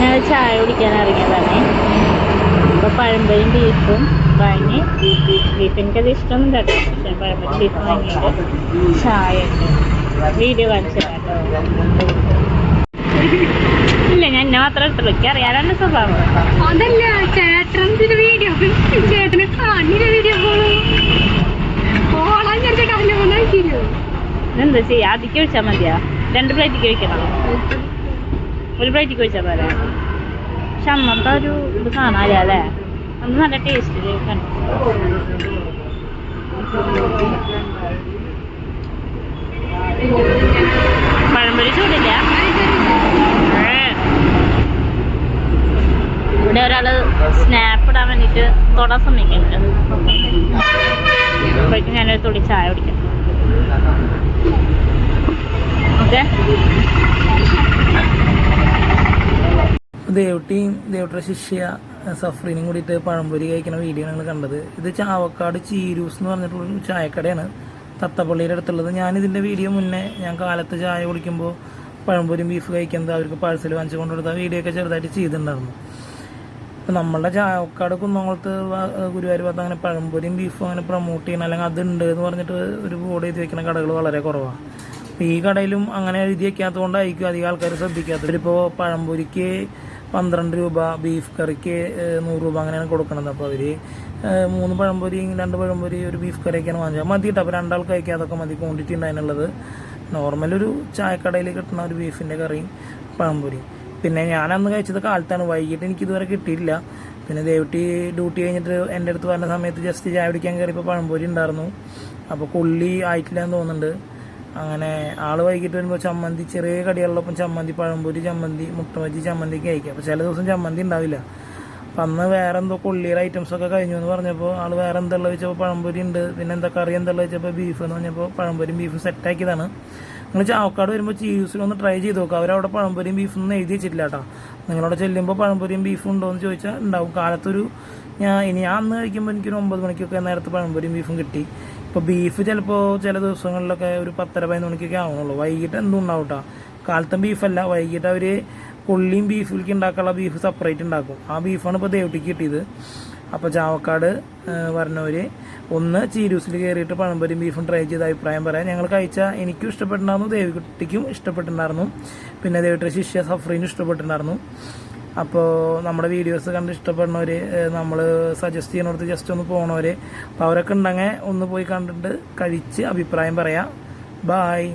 ഞാൻ ചായ കുടിക്കാൻ ഇറങ്ങിയതാണേ. അപ്പൊ പഴംപൊരിയും ബീഫും വാങ്ങി. ബീഫ് എനിക്കത് ഇഷ്ടമൊന്നും കേട്ടോ. പക്ഷെ പഴംപൊരി ബീഫ് വാങ്ങിയിട്ട് ചായ ഉണ്ട്. വീഡിയോ കാണിച്ചു കേട്ടോ ഇല്ല ഞാൻ എന്നെ മാത്രം എടുത്തുള്ളൂ. എനിക്ക് അറിയാനാണ് സ്വഭാവം. അതല്ല ചേട്ടൻ ഇതിന്റെ വീഡിയോ? ചേട്ടനെ ചേട്ടൻ എന്താ ചെയ്യാ? അതിക്ക് വെച്ചാൽ മതിയാ? രണ്ട് പ്ലേറ്റിക്ക് വെക്കണം ഒരു പ്ലേറ്റിക്ക് വെച്ചാൽ പോരെ? പക്ഷെ അന്നത്തെ ഒരു ഇത് കാണാല്ലേ അല്ലേ? അന്ന് നല്ല ടേസ്റ്റ് കണ്ടു പഴംപൊരി ചൂടില്ല? ഇവിടെ ഒരാൾ സ്നാപ്പ് ഇടാൻ വേണ്ടിട്ട് തൊടാൻ ശ്രമിക്കുന്നുണ്ട്. അപ്പോഴേക്കും ഞാനൊരു തുള്ളി ചായ കുടിക്കാം. ദേവട്ടിയും ദേവട്ടിയുടെ ശിഷ്യ സഫ്രീനും കൂടിയിട്ട് പഴംപൊരി കഴിക്കുന്ന വീഡിയോ ഞങ്ങൾ കണ്ടത്. ഇത് ചാവക്കാട് ചീരൂസ് എന്ന് പറഞ്ഞിട്ടുള്ളൊരു ചായക്കടയാണ്. തത്തപ്പള്ളിയുടെ അടുത്തുള്ളത്. ഞാൻ ഇതിന്റെ വീഡിയോ മുന്നേ ഞാൻ കാലത്ത് ചായ കുടിക്കുമ്പോൾ പഴംപൊരിയും ബീഫ് കഴിക്കുന്നത് അവർക്ക് പാഴ്സൽ വാങ്ങിച്ചു കൊണ്ടുകൊടുത്ത വീഡിയോ ഒക്കെ ചെറുതായിട്ട് ചെയ്തിട്ടുണ്ടായിരുന്നു. ഇപ്പം നമ്മളുടെ ചാവക്കാട് കുന്നംകുളത്ത് ഗുരുവായൂർ ഭാഗത്ത് അങ്ങനെ പഴംപൊരിയും ബീഫും അങ്ങനെ പ്രൊമോട്ട് ചെയ്യണം അല്ലെങ്കിൽ അതുണ്ട് എന്ന് പറഞ്ഞിട്ട് ഒരു ബോർഡ് എഴുതി വെക്കുന്ന കടകൾ വളരെ കുറവാണ് ഈ കടയിലും അങ്ങനെ എഴുതി വെക്കാത്തതുകൊണ്ടായിരിക്കും അധികം ആൾക്കാർ ശ്രദ്ധിക്കാത്തത്. ഇപ്പോൾ പഴംപൊരിക്ക് പന്ത്രണ്ട് രൂപ ബീഫ് കറിക്ക് നൂറ് രൂപ അങ്ങനെയാണ് കൊടുക്കുന്നത് അപ്പോൾ അവർ മൂന്ന് പഴംപൊരി രണ്ട് പഴംപൊരി ഒരു ബീഫ് കറിയൊക്കെയാണ് വാങ്ങിച്ചത്. മതി കേട്ടോ അപ്പോൾ രണ്ടാൾക്ക് കഴിക്കാൻ അതൊക്കെ മതി. ക്വാണ്ടിറ്റി ഉണ്ടായിരുന്നുള്ളത് നോർമൽ ഒരു ചായക്കടയിൽ കിട്ടുന്ന ഒരു ബീഫിന്റെ കറിയും പഴംപൊരി. പിന്നെ ഞാൻ അന്ന് കഴിച്ചത് കാലത്താണ്. വൈകിട്ട് എനിക്ക് ഇതുവരെ കിട്ടിയില്ല. പിന്നെ ദേവട്ടി ഡ്യൂട്ടി കഴിഞ്ഞിട്ട് എന്റെ അടുത്ത് പറഞ്ഞ സമയത്ത് ജസ്റ്റ് ചായ പിടിക്കാൻ കയറിയപ്പോൾ പഴംപൊരി ഉണ്ടായിരുന്നു. അപ്പോൾ കൊള്ളി ആയിട്ടില്ല എന്ന് തോന്നുന്നുണ്ട്. അങ്ങനെ ആൾ വൈകിട്ട് വരുമ്പോൾ ചമ്മന്തി ചെറിയ കടികളിലൊപ്പം ചമ്മന്തി പഴംപൊരി ചമ്മന്തി മുട്ട ചമ്മന്തി കഴിക്കുക അപ്പോൾ ചില ദിവസം ചമ്മന്തി ഉണ്ടാവില്ല. അപ്പം അന്ന് വേറെ എന്തോ കൊള്ളിയുടെ ഐറ്റംസ് ഒക്കെ കഴിഞ്ഞു എന്ന് പറഞ്ഞപ്പോൾ ആൾ വേറെ എന്തുള്ള വെച്ചപ്പോൾ പഴംപൊരി ഉണ്ട് പിന്നെ എന്താ കറി എന്തുള്ള വെച്ചപ്പോൾ ബീഫ് എന്ന് പറഞ്ഞപ്പോൾ പഴംപൊരിയും ബീഫും സെറ്റാക്കിയതാണ് നിങ്ങൾ ചാവക്കാട് വരുമ്പോൾ ഒന്ന് ട്രൈ ചെയ്ത് നോക്കുക അവരവിടെ പഴംപൊരിയും ബീഫും ഒന്നും എഴുതി വെച്ചിട്ടില്ല കേട്ടോ. നിങ്ങളവിടെ ചെല്ലുമ്പോൾ പഴംപൊരിയും ബീഫും ഉണ്ടോ എന്ന് ചോദിച്ചാൽ ഉണ്ടാവും. കാലത്തൊരു ഞാൻ ഇനി ഞാൻ അന്ന് കഴിക്കുമ്പോൾ എനിക്കൊരു ഒമ്പത് മണിക്കൊക്കെ നേരത്തെ പഴംപൊരിയും ബീഫും കിട്ടി. ഇപ്പോൾ ബീഫ് ചിലപ്പോൾ ചില ദിവസങ്ങളിലൊക്കെ ഒരു പത്തര പതിനൊന്ന് മണിക്കൊക്കെ ആവണുള്ളൂ. വൈകിട്ട് എന്തും ഉണ്ടാവും കേട്ടോ കാലത്തും ബീഫല്ല വൈകിട്ട് അവർ കൊള്ളിയും ബീഫിലേക്ക് ഉണ്ടാക്കാനുള്ള ബീഫ് സെപ്പറേറ്റ് ഉണ്ടാക്കും. ആ ബീഫാണ് ഇപ്പോൾ ദേവട്ടിക്ക് കിട്ടിയത്. അപ്പോൾ ചാവക്കാട് പറഞ്ഞവർ ഒന്ന് ചീരൂസിൽ കയറിയിട്ട് പഴംപൊരിയും ബീഫും ട്രൈ ചെയ്ത അഭിപ്രായം പറയാം. ഞങ്ങൾ കഴിച്ച എനിക്കും ഇഷ്ടപ്പെട്ടിട്ടുണ്ടായിരുന്നു ദേവികുട്ടിക്കും ഇഷ്ടപ്പെട്ടിട്ടുണ്ടായിരുന്നു. പിന്നെ ദേവിയുടെ ശിഷ്യ സഫ്രീനും ഇഷ്ടപ്പെട്ടിട്ടുണ്ടായിരുന്നു. അപ്പോൾ നമ്മുടെ വീഡിയോസ് കണ്ട് ഇഷ്ടപ്പെടുന്നവർ നമ്മൾ സജസ്റ്റ് ചെയ്യണോടത്ത് ജസ്റ്റ് ഒന്ന് പോകണവർ അപ്പോൾ അവരൊക്കെ ഉണ്ടെങ്കിൽ ഒന്ന് പോയി കണ്ടിട്ട് കഴിച്ച് അഭിപ്രായം പറയാം. ബായ്